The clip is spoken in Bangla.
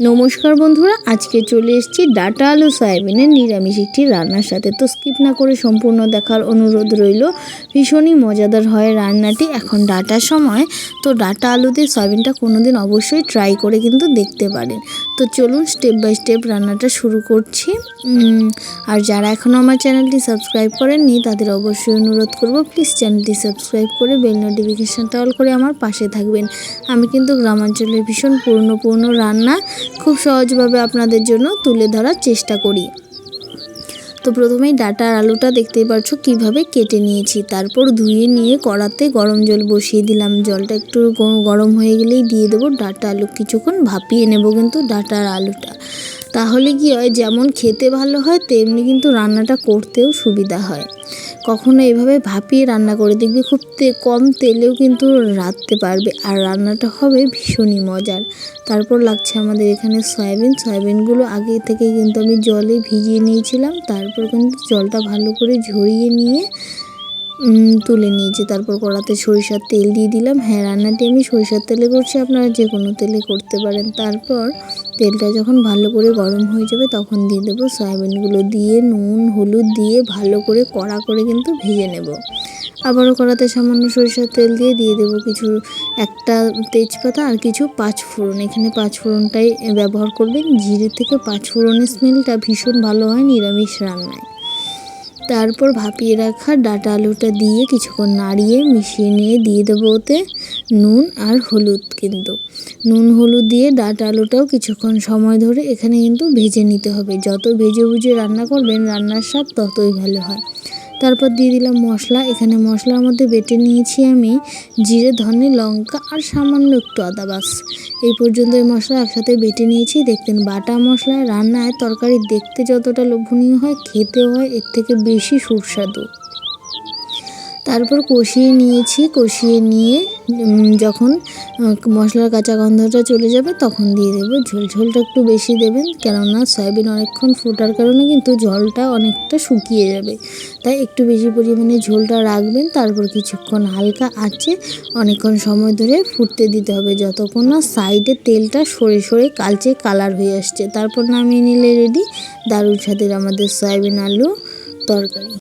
নমস্কার বন্ধুরা, আজকে চলে এসেছি ডাটা আলু সয়াবিনের নিরামিষ একটি রান্নার সাথে। তো স্কিপ না করে সম্পূর্ণ দেখার অনুরোধ রইল, ভীষণই মজাদার হয় রান্নাটি এখন ডাটার সময়। তো ডাটা আলু দিয়ে সয়াবিনটা কোনোদিন অবশ্যই ট্রাই করে কিন্তু দেখতে পারেন। তো চলুন স্টেপ বাই স্টেপ রান্নাটা শুরু করছি। আর যারা এখনও আমার চ্যানেলটি সাবস্ক্রাইব করেননি, তাদের অবশ্যই অনুরোধ করব প্লিজ চ্যানেলটি সাবস্ক্রাইব করে বেল নোটিফিকেশানটা অল করে আমার পাশে থাকবেন। আমি কিন্তু গ্রামাঞ্চলের ভীষণ পূর্ণ পূর্ণ রান্না খুব সহজভাবে আপনাদের জন্য তুলে ধরার চেষ্টা করি। তো প্রথমেই ডাটা আর আলুটা দেখতেই পাচ্ছ কীভাবে কেটে নিয়েছি। তারপর ধুয়ে নিয়ে কড়াতে গরম জল বসিয়ে দিলাম। জলটা একটু গরম হয়ে গেলেই দিয়ে দেবো ডাটা আলু। কিছুক্ষণ ভাপিয়ে নেব কিন্তু ডাটা আর আলুটা। তাহলে কি হয়, যেমন খেতে ভালো হয়, তেমনি কিন্তু রান্নাটা করতেও সুবিধা হয়। কখনো এভাবে ভাপিয়ে রান্না করে দেখবে খুব কম তেলেও কিন্তু রাঁধতে পারবে। আর রান্নাটা হবে ভীষণই মজার। তারপর লাগছে আমাদের এখানে সয়াবিন। সয়াবিনগুলো আগে থেকে কিন্তু আমি জলে ভিজিয়ে নিয়েছিলাম। তারপর কিন্তু জলটা ভালো করে ঝরিয়ে নিয়ে তুলে নিয়েছি। তারপর কড়াতে সরিষার তেল দিয়ে দিলাম। হ্যাঁ রান্নাটি আমি সরিষার তেলে করছি। আপনারা যে কোনো তেলে করতে পারেন। তারপর তেলটা যখন ভালো করে গরম হয়ে যাবে তখন দিয়ে দেবো সয়াবিনগুলো দিয়ে, নুন, হলুদ দিয়ে ভালো করে কড়া করে কিন্তু ভেজে নেব। আবারও কড়াতে সামান্য সরিষার তেল দিয়ে দিয়ে দেবো কিছু একটা তেজপাতা আর কিছু পাঁচ ফোড়ন এখানে পাঁচ ফোড়নটাই ব্যবহার করবেন। জিরে থেকে পাঁচ ফোড়নের স্মেলটা ভীষণ ভালো হয় নিরামিষ রান্নায়। তারপর ভাপিয়ে রাখা ডাটা আলুটা দিয়ে কিছুক্ষণ নাড়িয়ে মিশিয়ে নিয়ে দিয়ে দেবো ওতে নুন আর হলুদ কিন্তু। নুন হলুদ দিয়ে ডাটা আলুটাও কিছুক্ষণ সময় ধরে এখানে কিন্তু ভেজে নিতে হবে। যত ভেজে ভুজে রান্না করবেন রান্নার স্বাদ ততই ভালো হয়। তারপর দিয়ে দিলাম মশলা। এখানে মশলার মধ্যে বেটে নিয়েছি আমি জিরে, ধনে, লঙ্কা আর সামান্য একটু আদা বাস। এই পর্যন্ত এই মশলা একসাথে বেটে নিয়েছি। দেখতেন বাটা মশলায় রান্নায় তরকারি দেখতে যতটা লোভনীয় হয় খেতে হয়, এর থেকে বেশি সুস্বাদু। তারপর কষিয়ে নিয়েছি, কষিয়ে নিয়ে যখন মশলার কাঁচা গন্ধটা চলে যাবে তখন দিয়ে দেবো। ঝোল, ঝোলটা একটু বেশি দেবেন, কেননা সয়াবিন অনেকক্ষণ ফোটার কারণে কিন্তু জলটা অনেকটা শুকিয়ে যাবে। তাই একটু বেশি পরিমাণে ঝোলটা রাখবেন, তারপর কিছুক্ষণ হালকা আঁচে অনেকক্ষণ সময় ধরে ফুটতে দিতে হবে। যতক্ষণ না সাইডে তেলটা সরে সরে কালচে কালার হয়ে আসছে। তারপর নামিয়ে নিলে রেডি। দারুণ স্বাদের আমাদের সয়াবিন আলু তরকারি।